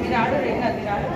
మీరు ఆడు రేగా మీరు ఆడు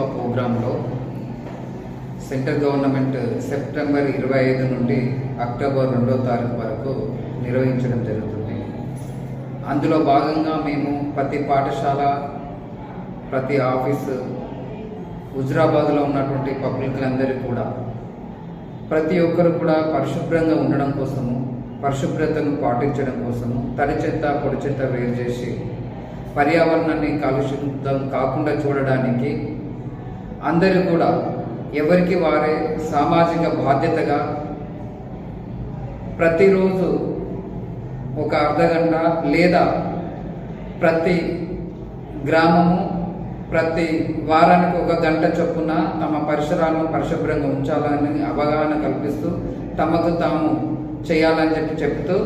సేవా ప్రోగ్రాంలో సెంట్రల్ గవర్నమెంట్ సెప్టెంబర్ ఇరవై ఐదు నుండి అక్టోబర్ రెండో తారీఖు వరకు నిర్వహించడం జరుగుతుంది. అందులో భాగంగా మేము ప్రతి పాఠశాల ప్రతి ఆఫీసు హుజరాబాద్లో ఉన్నటువంటి పబ్లిక్లందరూ కూడా ప్రతి ఒక్కరు కూడా పరిశుభ్రంగా ఉండడం కోసము పరిశుభ్రతను పాటించడం కోసము తడి చెత్త పొడి చెత్త వేరు చేసి పర్యావరణాన్ని కాలుష్యం కాకుండా చూడడానికి అందరూ కూడా ఎవరికి వారే సామాజిక బాధ్యతగా ప్రతిరోజు ఒక అర్ధగంట లేదా ప్రతి గ్రామము ప్రతి వారానికి ఒక గంట చొప్పున తమ పరిసరాలను పరిశుభ్రంగా ఉంచాలని అవగాహన కల్పిస్తూ తమకు తాము చేయాలని చెప్పి చెబుతూ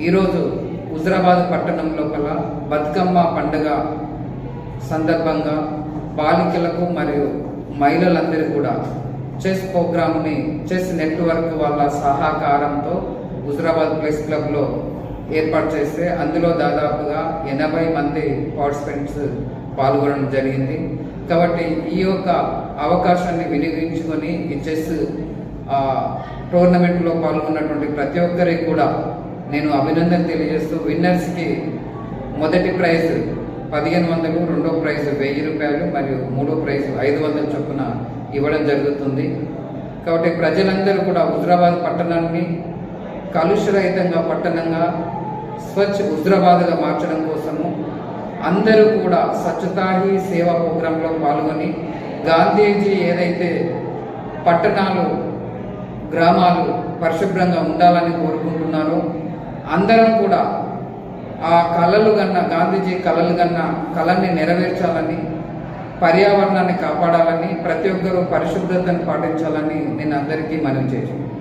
ఈరోజు హుజరాబాద్ పట్టణం లోపల బతుకమ్మ పండుగ సందర్భంగా బాలికలకు మరియు మహిళలందరూ కూడా చెస్ ప్రోగ్రామ్ని చెస్ నెట్వర్క్ వాళ్ళ సహకారంతో హుజరాబాద్ ప్లేస్ క్లబ్లో ఏర్పాటు చేస్తే అందులో దాదాపుగా ఎనభై మంది పార్టిసిపెంట్స్ పాల్గొనడం జరిగింది. కాబట్టి ఈ యొక్క అవకాశాన్ని వినియోగించుకొని ఈ చెస్ ఆ, టోర్నమెంట్లో పాల్గొన్నటువంటి ప్రతి ఒక్కరికి కూడా నేను అభినందన తెలియజేస్తూ విన్నర్స్కి మొదటి ప్రైజ్ పదిహేను వందలు రెండో ప్రైజ్ వెయ్యి రూపాయలు మరియు మూడో ప్రైజ్ ఐదు వందల చొప్పున ఇవ్వడం జరుగుతుంది. కాబట్టి ప్రజలందరూ కూడా హుజరాబాద్ పట్టణాన్ని కలుషరహితంగా పట్టణంగా స్వచ్ఛ హుజరాబాద్గా మార్చడం కోసము అందరూ కూడా స్వచ్ఛతాహి సేవా ప్రోగ్రాంలో పాల్గొని గాంధీజీ ఏదైతే పట్టణాలు గ్రామాలు పరిశుభ్రంగా ఉండాలని కోరుకుంటున్నారో అందరం కూడా ఆ కళలు కన్నా గాంధీజీ కళలు కన్నా కళని నెరవేర్చాలని పర్యావరణాన్ని కాపాడాలని ప్రతి ఒక్కరూ పరిశుభ్రతను పాటించాలని నేను అందరికీ మనం చేశాను